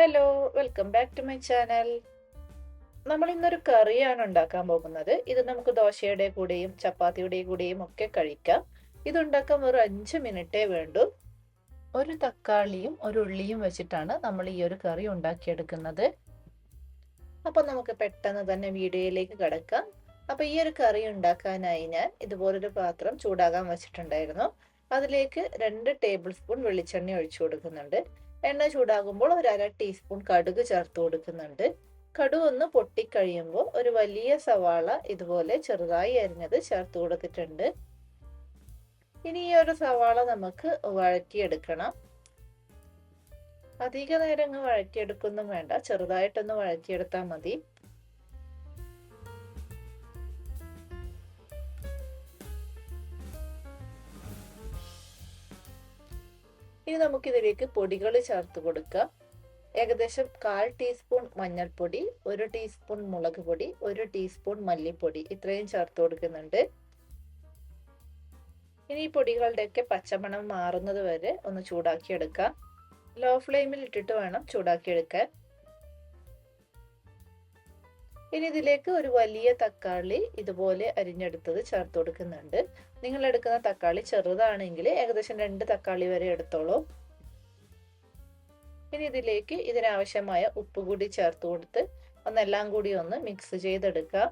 Hello welcome back to my channel നമ്മൾ ഇന്നൊരു കറിയാണ് ഉണ്ടാക്കാൻ പോകുന്നത്. ഇത് നമുക്ക് ദോശയുടെ കൂടെയും ചപ്പാത്തിയുടെ കൂടെയും ഒക്കെ കഴിക്കാം. ഇത് ഉണ്ടാക്കാൻ വെറും അഞ്ച് മിനിറ്റേ വേണ്ടു. ഒരു തക്കാളിയും ഒരു ഉള്ളിയും വെച്ചിട്ടാണ് നമ്മൾ ഈ ഒരു കറി ഉണ്ടാക്കിയെടുക്കുന്നത്. അപ്പം നമുക്ക് പെട്ടെന്ന് തന്നെ വീഡിയോയിലേക്ക് കിടക്കാം. അപ്പം ഈ ഒരു കറി ഉണ്ടാക്കാനായി ഞാൻ ഇതുപോലൊരു പാത്രം ചൂടാകാൻ വെച്ചിട്ടുണ്ടായിരുന്നു. അതിലേക്ക് രണ്ട് ടേബിൾ സ്പൂൺ വെളിച്ചെണ്ണ ഒഴിച്ചു കൊടുക്കുന്നുണ്ട്. എണ്ണ ചൂടാകുമ്പോൾ ഒരു അര ടീസ്പൂൺ കടുക് ചേർത്ത് കൊടുക്കുന്നുണ്ട്. കടുക് ഒന്ന് പൊട്ടിക്കഴിയുമ്പോൾ ഒരു വലിയ സവാള ഇതുപോലെ ചെറുതായി അരിഞ്ഞത് ചേർത്ത് കൊടുത്തിട്ടുണ്ട്. ഇനി ഈ ഒരു സവാള നമുക്ക് വഴറ്റിയെടുക്കണം. അധിക നേരം വഴറ്റിയെടുക്കൊന്നും വേണ്ട. ചെറുതായിട്ടൊന്ന് വഴറ്റിയെടുത്താൽ മതി. ഇനി നമുക്കിതിലേക്ക് പൊടികൾ ചേർത്ത് കൊടുക്കാം. ഏകദേശം കാൽ ടീസ്പൂൺ മഞ്ഞൾപ്പൊടി ഒരു ടീസ്പൂൺ മുളക് പൊടി ഒരു ടീസ്പൂൺ മല്ലിപ്പൊടി ഇത്രയും ചേർത്ത് കൊടുക്കുന്നുണ്ട്. ഇനി ഈ പൊടികളുടെയൊക്കെ പച്ചമണം മാറുന്നത് വരെ ഒന്ന് ചൂടാക്കി എടുക്കാം ലോ ഫ്ലെയിമിൽ ഇട്ടിട്ട് വേണം ചൂടാക്കിയെടുക്കാൻ. ഇനി ഇതിലേക്ക് ഒരു വലിയ തക്കാളി ഇതുപോലെ അരിഞ്ഞെടുത്തത് ചേർത്ത് കൊടുക്കുന്നുണ്ട്. നിങ്ങൾ എടുക്കുന്ന തക്കാളി ചെറുതാണെങ്കിൽ ഏകദേശം രണ്ട് തക്കാളി വരെ എടുത്തോളൂ. ഇനി ഇതിലേക്ക് ഇതിനാവശ്യമായ ഉപ്പ് കൂടി ചേർത്ത് കൊടുത്ത് ഒന്നെല്ലാം കൂടി ഒന്ന് മിക്സ് ചെയ്തെടുക്കുക.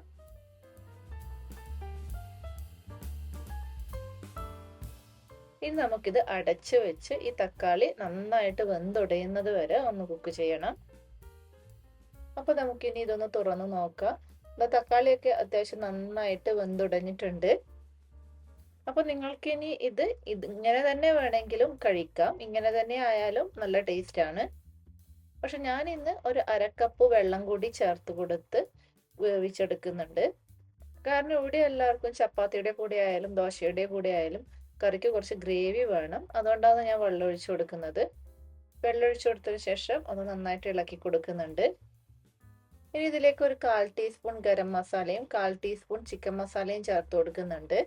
ഇനി നമുക്കിത് അടച്ചു വെച്ച് ഈ തക്കാളി നന്നായിട്ട് വെന്തുടയുന്നത് വരെ ഒന്ന് കുക്ക് ചെയ്യണം. അപ്പൊ നമുക്കിനി ഇതൊന്ന് തുറന്നു നോക്കാം. തക്കാളിയൊക്കെ അത്യാവശ്യം നന്നായിട്ട് വെന്തുടഞ്ഞിട്ടുണ്ട്. അപ്പൊ നിങ്ങൾക്ക് ഇനി ഇത് ഇത് ഇങ്ങനെ തന്നെ വേണമെങ്കിലും കഴിക്കാം. ഇങ്ങനെ തന്നെ ആയാലും നല്ല ടേസ്റ്റ് ആണ്. പക്ഷെ ഞാൻ ഇന്ന് ഒരു അരക്കപ്പ് വെള്ളം കൂടി ചേർത്ത് കൊടുത്ത് വേവിച്ചെടുക്കുന്നുണ്ട്. കാരണം ഇവിടെ എല്ലാവർക്കും ചപ്പാത്തിയുടെ കൂടെ ആയാലും ദോശയുടെ കൂടെ ആയാലും കറിക്ക് കുറച്ച് ഗ്രേവി വേണം. അതുകൊണ്ടാണ് ഞാൻ വെള്ളം ഒഴിച്ചു കൊടുക്കുന്നത്. വെള്ളം ഒഴിച്ചു കൊടുത്തതിന് ശേഷം ഒന്ന് നന്നായിട്ട് ഇളക്കി കൊടുക്കുന്നുണ്ട്. ഇനി ഇതിലേക്ക് ഒരു കാൽ ടീസ്പൂൺ ഗരം മസാലയും കാൽ ടീസ്പൂൺ ചിക്കൻ മസാലയും ചേർത്ത് കൊടുക്കുന്നുണ്ട്.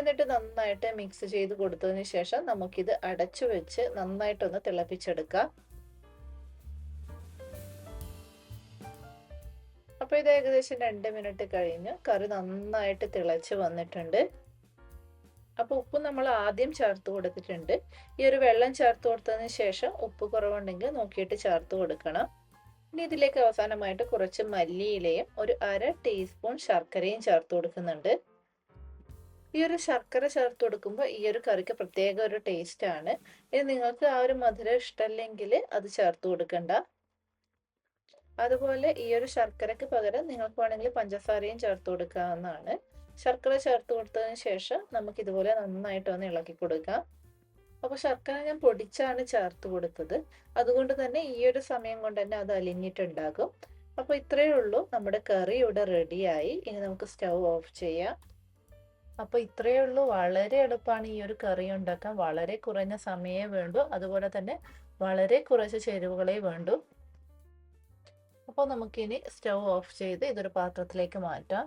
എന്നിട്ട് നന്നായിട്ട് മിക്സ് ചെയ്ത് കൊടുത്തതിന് ശേഷം നമുക്കിത് അടച്ചു വെച്ച് നന്നായിട്ടൊന്ന് തിളപ്പിച്ചെടുക്കാം. അപ്പൊ ഇത് ഏകദേശം രണ്ട് മിനിറ്റ് കഴിഞ്ഞ്. കറി നന്നായിട്ട് തിളച്ച് വന്നിട്ടുണ്ട്. അപ്പൊ ഉപ്പ് നമ്മൾ ആദ്യം ചേർത്ത് കൊടുത്തിട്ടുണ്ട്. ഈ ഒരു വെള്ളം ചേർത്ത് കൊടുത്തതിന് ശേഷം ഉപ്പ് കുറവുണ്ടെങ്കിൽ നോക്കിയിട്ട് ചേർത്ത് കൊടുക്കണം. ഇനി ഇതിലേക്ക് അവസാനമായിട്ട് കുറച്ച് മല്ലിയിലയും ഒരു അര ടീസ്പൂൺ ശർക്കരയും ചേർത്ത് കൊടുക്കുന്നുണ്ട്. ഈ ഒരു ശർക്കര ചേർത്ത് കൊടുക്കുമ്പോൾ ഈ ഒരു കറിക്ക് പ്രത്യേക ഒരു ടേസ്റ്റ് ആണ്. ഇനി നിങ്ങൾക്ക് ആ ഒരു മധുരം ഇഷ്ടമല്ലെങ്കിൽ അത് ചേർത്ത് കൊടുക്കണ്ട. അതുപോലെ ഈ ഒരു ശർക്കരക്ക് പകരം നിങ്ങൾക്ക് വേണമെങ്കിൽ പഞ്ചസാരയും ചേർത്ത് കൊടുക്കാവുന്നതാണ്. ശർക്കര ചേർത്ത് കൊടുത്തതിന് ശേഷം നമുക്ക് ഇതുപോലെ നന്നായിട്ട് ഒന്ന് ഇളക്കി കൊടുക്കാം. അപ്പോൾ ശർക്കര ഞാൻ പൊടിച്ചാണ് ചേർത്ത് കൊടുത്തത്. അതുകൊണ്ട് തന്നെ ഈ ഒരു സമയം കൊണ്ട് തന്നെ അത് അലിഞ്ഞിട്ടുണ്ടാകും. അപ്പോൾ ഇത്രയേ ഉള്ളൂ. നമ്മുടെ കറി ഇവിടെ റെഡിയായി ഇനി നമുക്ക് സ്റ്റൗ ഓഫ് ചെയ്യാം. അപ്പോൾ ഇത്രയേ ഉള്ളൂ. വളരെ എളുപ്പമാണ് ഈ ഒരു കറി ഉണ്ടാക്കാൻ. വളരെ കുറഞ്ഞ സമയമേ വേണ്ടൂ. അതുപോലെ തന്നെ വളരെ കുറച്ച് ചേരുവകളെ വേണ്ടൂ. അപ്പോൾ നമുക്കിനി സ്റ്റൗ ഓഫ് ചെയ്ത് ഇതൊരു പാത്രത്തിലേക്ക് മാറ്റാം.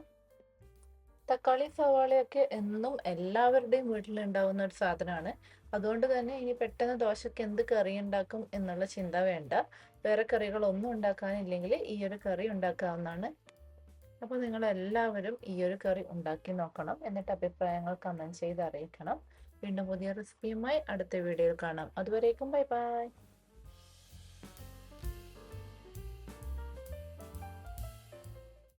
തക്കാളി സവാളയൊക്കെ എന്നും എല്ലാവരുടെയും വീട്ടിലുണ്ടാവുന്ന ഒരു സാധനമാണ്. അതുകൊണ്ട് തന്നെ ഇനി പെട്ടെന്ന് ദോശയ്ക്ക് എന്ത് കറി ഉണ്ടാക്കും എന്നുള്ള ചിന്ത വേണ്ട. വേറെ കറികളൊന്നും ഉണ്ടാക്കാനില്ലെങ്കിൽ ഈ ഒരു കറി ഉണ്ടാക്കാവുന്നതാണ്. അപ്പോൾ നിങ്ങൾ എല്ലാവരും ഈ ഒരു കറി ഉണ്ടാക്കി നോക്കണം. എന്നിട്ട് അഭിപ്രായങ്ങൾ കമന്റ് ചെയ്ത് അറിയിക്കണം. വീണ്ടും പുതിയ റെസിപ്പിയുമായി അടുത്ത വീഡിയോയിൽ കാണാം. അതുവരേക്കും ബൈ ബൈ